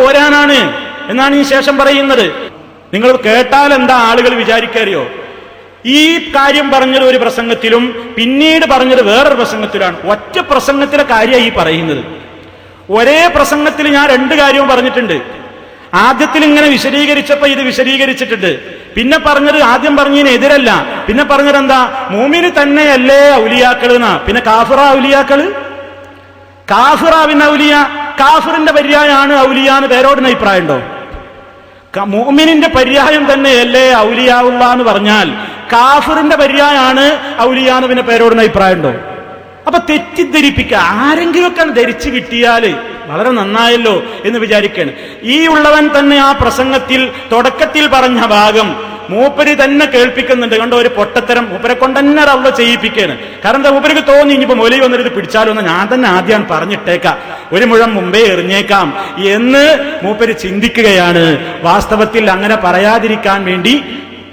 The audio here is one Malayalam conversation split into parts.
പോരാനാണ് എന്നാണ് ഈ ശേഷം പറയുന്നത്. നിങ്ങൾ കേട്ടാൽ എന്താ ആളുകൾ വിചാരിക്കാറിയോ ഈ കാര്യം പറഞ്ഞത് ഒരു പ്രസംഗത്തിലും പിന്നീട് പറഞ്ഞത് വേറൊരു പ്രസംഗത്തിലാണ്. ഒറ്റ പ്രസംഗത്തിലെ കാര്യമാണ് ഈ പറയുന്നത്. ഒരേ പ്രസംഗത്തിൽ ഞാൻ രണ്ട് കാര്യവും പറഞ്ഞിട്ടുണ്ട്. ആദ്യത്തിൽ ഇങ്ങനെ വിശദീകരിച്ചപ്പോ ഇത് വിശദീകരിച്ചിട്ടുണ്ട്. പിന്നെ പറഞ്ഞത് ആദ്യം പറഞ്ഞതിന് എതിരല്ല. പിന്നെ പറഞ്ഞത് എന്താ മൂമിന് തന്നെയല്ലേ ഔലിയാക്കൾ എന്നാ പിന്നെ കാഫിറ ഔലിയാക്കൾ? കാഫിറ പിന്നെ ഔലിയ കാഫിറിന്റെ പര്യായാണ് ഔലിയ എന്ന് പേരോടിന് അഭിപ്രായം ഉണ്ടോ ക- മുഅ്മിനിന്റെ പര്യായം തന്നെയല്ലേ ഔലിയാവുള്ള എന്ന് പറഞ്ഞാൽ കാഫിറിന്റെ പര്യായാണ് ഔലിയ എന്ന് പിന്നെ പേരോടിന് അഭിപ്രായമുണ്ടോ? അപ്പൊ തെറ്റിദ്ധരിപ്പിക്കുക ആരെങ്കിലുമൊക്കെ ധരിച്ചു കിട്ടിയാൽ വളരെ നന്നായല്ലോ എന്ന് വിചാരിക്കാണ്. ഈ ഉള്ളവൻ തന്നെ ആ പ്രസംഗത്തിൽ തുടക്കത്തിൽ പറഞ്ഞ ഭാഗം മൂപ്പര് തന്നെ കേൾപ്പിക്കുന്നുണ്ട്. കണ്ടോ ഒരു പൊട്ടത്തരം മൂപ്പരെ കൊണ്ട് തന്നെ റവ്വ ചെയ്യിപ്പിക്കാണ് കാരണം എന്താ മൂപ്പരക്ക് തോന്നി ഇനിയിപ്പോ മൊലി വന്നിട്ട് ഇത് പിടിച്ചാലോ എന്ന് ഞാൻ തന്നെ ആദ്യം പറഞ്ഞിട്ടേക്കാം. ഒരു മുഴം മുമ്പേ എറിഞ്ഞേക്കാം. എന്ന് മൂപ്പര് ചിന്തിക്കുകയാണ്. വാസ്തവത്തിൽ അങ്ങനെ പറയാതിരിക്കാൻ വേണ്ടി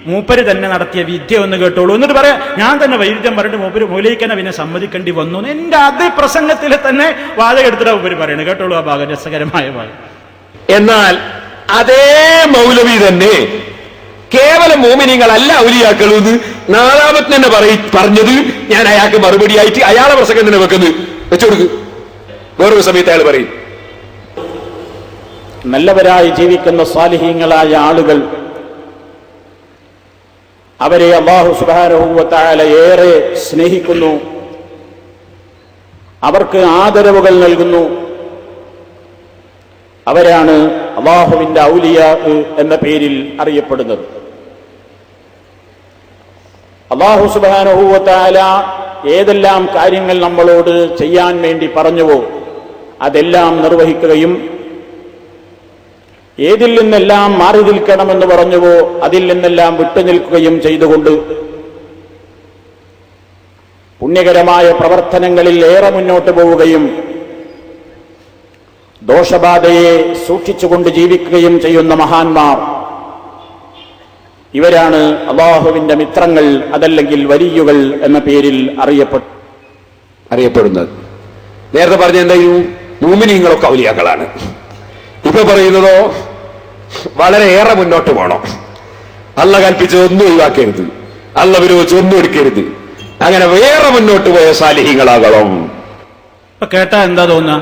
മൂപ്പര് തന്നെ നടത്തിയ വിദ്യ ഒന്ന് കേട്ടോളൂ. എന്നിട്ട് പറയാ ഞാൻ തന്നെ വൈരുദ്ധ്യം പറഞ്ഞിട്ട് മൂപ്പര് മൂലയിക്കന്നെ പിന്നെ സമ്മതിക്കേണ്ടി വന്നു എന്റെ അതേ പ്രസംഗത്തിൽ തന്നെ വാചകെടുത്തിട്ട് മൂപ്പര് പറയുന്നത് കേട്ടോളൂ ആ ഭാഗം രസകരമായ ഭാഗം. എന്നാൽ അതേ മൗലവി തന്നെ കേവലം മോമിനിങ്ങളല്ല ഔലിയാക്കളെന്ന് നാലാമത്തെ തന്നെ പറയി പറഞ്ഞത് ഞാൻ അയാൾക്ക് മറുപടി ആയിട്ട് അയാളെ പ്രസംഗം തന്നെ വെക്കുന്നത്. വെച്ചുകൊടുക്ക് വേറൊരു സമയത്ത് അയാൾ പറയും. നല്ലവരായി ജീവിക്കുന്ന സ്വാലിഹീങ്ങളായ ആളുകൾ അവരെ അള്ളാഹു സുബാനഹുവത്തായാല ഏറെ സ്നേഹിക്കുന്നു. അവർക്ക് ആദരവുകൾ നൽകുന്നു. അവരാണ് അള്ളാഹുവിന്റെ ഔലിയ എന്ന പേരിൽ അറിയപ്പെടുന്നത്. അള്ളാഹു സുബാനഹുവത്തായാല ഏതെല്ലാം കാര്യങ്ങൾ നമ്മളോട് ചെയ്യാൻ വേണ്ടി പറഞ്ഞുവോ അതെല്ലാം നിർവഹിക്കുകയും ഏതിൽ നിന്നെല്ലാം മാറി നിൽക്കണമെന്ന് പറഞ്ഞുവോ അതിൽ നിന്നെല്ലാം വിട്ടുനിൽക്കുകയും ചെയ്തുകൊണ്ട് പുണ്യകരമായ പ്രവർത്തനങ്ങളിൽ ഏറെ മുന്നോട്ട് പോവുകയും ദോഷബാധയെ സൂക്ഷിച്ചുകൊണ്ട് ജീവിക്കുകയും ചെയ്യുന്ന മഹാന്മാർ ഇവരാണ് അള്ളാഹുവിന്റെ മിത്രങ്ങൾ അതല്ലെങ്കിൽ വലിയുകൾ എന്ന പേരിൽ അറിയപ്പെട്ടു അറിയപ്പെടുന്നത്. നേരത്തെ പറഞ്ഞ എന്തായിരുന്നു? മൂമിനിങ്ങളൊക്കെ ഔലിയാക്കളാണ്. ഇപ്പൊ പറയുന്നതോ വളരെയേറെ ഏറെ മുന്നോട്ട് പോകണം അല്ല കൽപ്പിച്ചത് ഒന്നും ഒഴിവാക്കരുത്. അല്ല വിരോധിച്ച് ഒന്നും എടുക്കരുത്. അങ്ങനെ വേറെ മുന്നോട്ട് പോയ സാലിഹികളാകണം ഇപ്പൊ കേട്ടാ എന്താ തോന്നുക?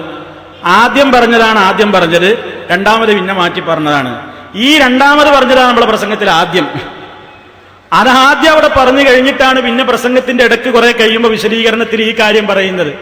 ആദ്യം പറഞ്ഞതാണ് ആദ്യം പറഞ്ഞത് രണ്ടാമത് പിന്നെ മാറ്റി പറഞ്ഞതാണ്. ഈ രണ്ടാമത് പറഞ്ഞതാണ് നമ്മളെ പ്രസംഗത്തിൽ ആദ്യം. അത് ആദ്യം അവിടെ പറഞ്ഞു കഴിഞ്ഞിട്ടാണ് പിന്നെ പ്രസംഗത്തിന്റെ ഇടയ്ക്ക് കുറെ കഴിയുമ്പോൾ വിശദീകരണത്തിൽ ഈ കാര്യം പറയുന്നത്.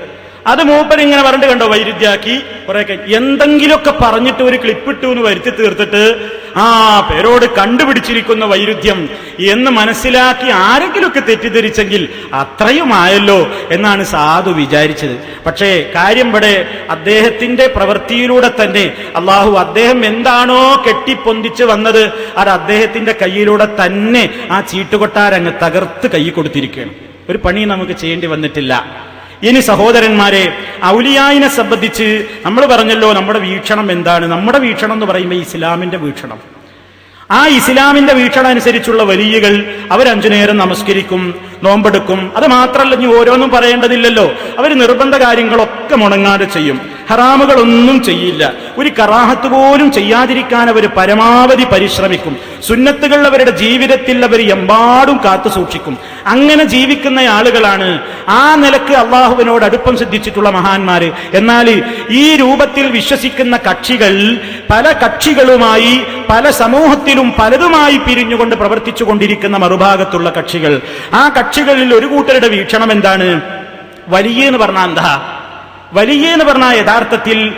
അത് മൂപ്പൻ ഇങ്ങനെ പറഞ്ഞിട്ട് കണ്ടോ വൈരുദ്ധ്യാക്കി? കുറെ കഴി- എന്തെങ്കിലുമൊക്കെ പറഞ്ഞിട്ട് ഒരു ക്ലിപ്പിട്ടു എന്ന് വരുത്തി തീർത്തിട്ട് ആ പേരോട് കണ്ടുപിടിച്ചിരിക്കുന്ന വൈരുദ്ധ്യം എന്ന് മനസ്സിലാക്കി ആരെങ്കിലുമൊക്കെ തെറ്റിദ്ധരിച്ചെങ്കിൽ അത്രയുമായല്ലോ എന്നാണ് സാധു വിചാരിച്ചത്. പക്ഷേ കാര്യം ഇവിടെ അദ്ദേഹത്തിന്റെ പ്രവൃത്തിയിലൂടെ തന്നെ അള്ളാഹു അദ്ദേഹം എന്താണോ കെട്ടിപ്പൊന്തിച്ച് വന്നത് അത് അദ്ദേഹത്തിന്റെ കയ്യിലൂടെ തന്നെ ആ ചീട്ടുകൊട്ടാരങ്ങ് തകർത്ത് കൈ കൊടുത്തിരിക്കുകയാണ്. ഒരു പണി നമുക്ക് ചെയ്യേണ്ടി വന്നിട്ടില്ല. ഇനി സഹോദരന്മാരെ ഔലിയായിനെ സംബന്ധിച്ച് നമ്മൾ പറഞ്ഞല്ലോ നമ്മുടെ വീക്ഷണം എന്താണ്? നമ്മുടെ വീക്ഷണം എന്ന് പറയുമ്പോൾ ഇസ്ലാമിന്റെ വീക്ഷണം. ആ ഇസ്ലാമിന്റെ വീക്ഷണം അനുസരിച്ചുള്ള വലിയകൾ അവരഞ്ചു നേരം നമസ്കരിക്കും നോമ്പെടുക്കും. അത് മാത്രമല്ല ഇനി ഓരോന്നും പറയേണ്ടതില്ലല്ലോ. അവർ നിർബന്ധ കാര്യങ്ങളൊക്കെ മുടങ്ങാതെ ചെയ്യും. ഹറാമുകളൊന്നും ചെയ്യില്ല. ഒരു കറാഹത്ത് പോലും ചെയ്യാതിരിക്കാൻ അവർ പരമാവധി പരിശ്രമിക്കും. സുന്നത്തുകൾ അവരുടെ ജീവിതത്തിൽ അവർ എമ്പാടും കാത്തു സൂക്ഷിക്കും. അങ്ങനെ ജീവിക്കുന്ന ആളുകളാണ് ആ നിലയ്ക്ക് അള്ളാഹുവിനോട് അടുപ്പം സിദ്ധിച്ചിട്ടുള്ള മഹാന്മാര്. എന്നാൽ ഈ രൂപത്തിൽ വിശ്വസിക്കുന്ന കക്ഷികൾ പല കക്ഷികളുമായി പല സമൂഹത്തിലും പലതുമായി പിരിഞ്ഞുകൊണ്ട് പ്രവർത്തിച്ചു കൊണ്ടിരിക്കുന്ന മറുഭാഗത്തുള്ള കക്ഷികൾ. ആ കക്ഷികളിൽ ഒരു കൂട്ടരുടെ വീക്ഷണം എന്താണ്? വലിയ എന്ന് പറഞ്ഞാൽ എന്താ? വലിയ എന്ന് പറഞ്ഞാൽ യഥാർത്ഥത്തിൽ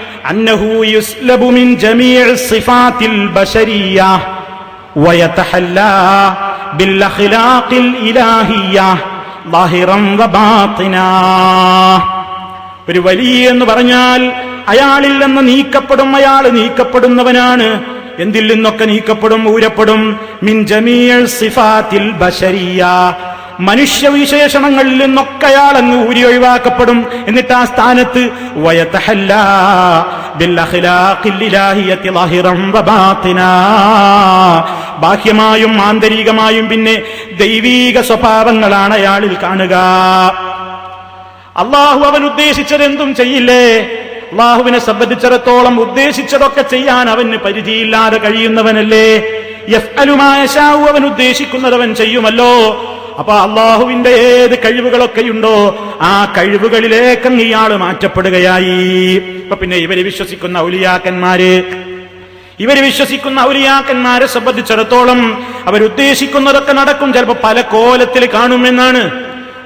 ഒരു വലിയ എന്ന് പറഞ്ഞാൽ അയാളിൽ നിന്ന് നീക്കപ്പെടും അയാൾ നീക്കപ്പെടുന്നവനാണ്. എന്തിൽ നിന്നൊക്കെ നീക്കപ്പെടും ഊരപ്പെടും? മിൻ ജമീൽ സിഫാത്തിൽ ബഷരിയ ബശരിയ മനുഷ്യവിശേഷണങ്ങളിൽ നിന്നൊക്കെ അയാൾ അങ്ങ് ഊരി ഒഴിവാക്കപ്പെടും എന്നിട്ട് ആ സ്ഥാനത്ത്. ബാഹ്യമായും ആന്തരികമായും പിന്നെ ദൈവീക സ്വഭാവങ്ങളാണ് അയാളിൽ കാണുക. അള്ളാഹു അവൻ ഉദ്ദേശിച്ചത് എന്തും ചെയ്യില്ലേ? അള്ളാഹുവിനെ സംബന്ധിച്ചിടത്തോളം ഉദ്ദേശിച്ചതൊക്കെ ചെയ്യാൻ അവന് പരിധിയില്ലാതെ കഴിയുന്നവനല്ലേ? അവൻ ഉദ്ദേശിക്കുന്നത് അവൻ ചെയ്യുമല്ലോ. അപ്പൊ അള്ളാഹുവിന്റെ ഏത് കഴിവുകളൊക്കെയുണ്ടോ ആ കഴിവുകളിലേക്ക് ഇയാൾ മാറ്റപ്പെടുകയായി. ഇപ്പൊ പിന്നെ ഇവർ വിശ്വസിക്കുന്ന ഔലിയാക്കന്മാര് ഇവർ വിശ്വസിക്കുന്ന ഔലിയാക്കന്മാരെ സംബന്ധിച്ചിടത്തോളം അവരുദ്ദേശിക്കുന്നതൊക്കെ നടക്കും. ചിലപ്പോ പല കോലത്തിൽ കാണുമെന്നാണ്.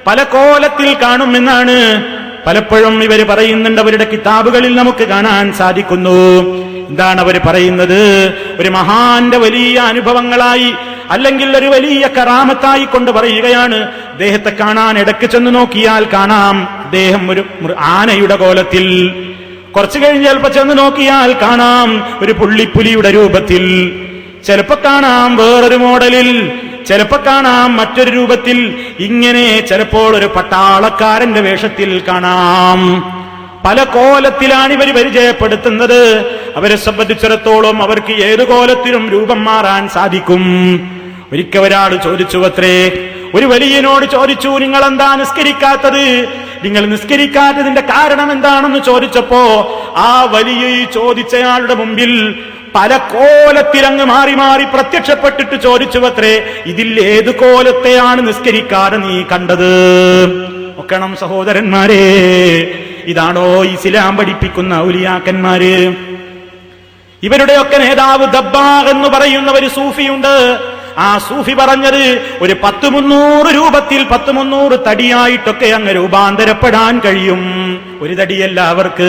പല കോലത്തിൽ കാണുമെന്നാണ്. പലപ്പോഴും ഇവർ പറയുന്നുണ്ട് അവരുടെ കിതാബുകളിൽ നമുക്ക് കാണാൻ സാധിക്കുന്നു. എന്താണ് അവർ പറയുന്നത്? ഒരു മഹാന്റെ വലിയ അനുഭവങ്ങളായി അല്ലെങ്കിൽ ഒരു വലിയ കറാമത്തായി കൊണ്ട് പറയുകയാണ് ദേഹത്തെ കാണാൻ ഇടയ്ക്ക് ചെന്ന് നോക്കിയാൽ കാണാം. ദേഹം ഒരു ആനയുടെ കോലത്തിൽ. കുറച്ചു കഴിഞ്ഞ് ചിലപ്പോ ചെന്ന് നോക്കിയാൽ കാണാം ഒരു പുള്ളിപ്പുലിയുടെ രൂപത്തിൽ. ചിലപ്പോ കാണാം വേറൊരു മോഡലിൽ ചിലപ്പോ കാണാം മറ്റൊരു രൂപത്തിൽ. ഇങ്ങനെ ചിലപ്പോൾ ഒരു പട്ടാളക്കാരന്റെ വേഷത്തിൽ കാണാം. പല കോലത്തിലാണ് ഇവർ പരിചയപ്പെടുത്തുന്നത്. അവരെ സംബന്ധിച്ചിടത്തോളം അവർക്ക് ഏത് കോലത്തിലും രൂപം മാറാൻ സാധിക്കും. ഒരിക്കൽ ഒരാൾ ചോദിച്ചു അത്രേ ഒരു വലിയനോട് ചോദിച്ചു നിങ്ങൾ എന്താ നിസ്കരിക്കാത്തത്? നിങ്ങൾ നിസ്കരിക്കാത്തതിന്റെ കാരണം എന്താണെന്ന് ചോദിച്ചപ്പോ ആ വലിയ ചോദിച്ചയാളുടെ മുമ്പിൽ പല കോലത്തിലങ്ങ് മാറി മാറി പ്രത്യക്ഷപ്പെട്ടിട്ട് ചോദിച്ചു അത്രേ ഇതിൽ ഏത് കോലത്തെയാണ് നിസ്കരിക്കാതെ നീ കണ്ടത്? ഒക്കണം സഹോദരന്മാരെ ഇതാണോ ഇസ്ലാം പഠിപ്പിക്കുന്ന ഔലിയാക്കന്മാര്? ഇവരുടെയൊക്കെ നേതാവ് ദബ്ബാ എന്ന് പറയുന്ന ഒരു സൂഫിയുണ്ട്. ആ സൂഫി പറഞ്ഞത് ഒരു പത്ത് മുന്നൂറ് രൂപത്തിൽ പത്ത് മുന്നൂറ് തടിയായിട്ടൊക്കെ അങ്ങ് രൂപാന്തരപ്പെടാൻ കഴിയും. ഒരു തടിയല്ല അവർക്ക്.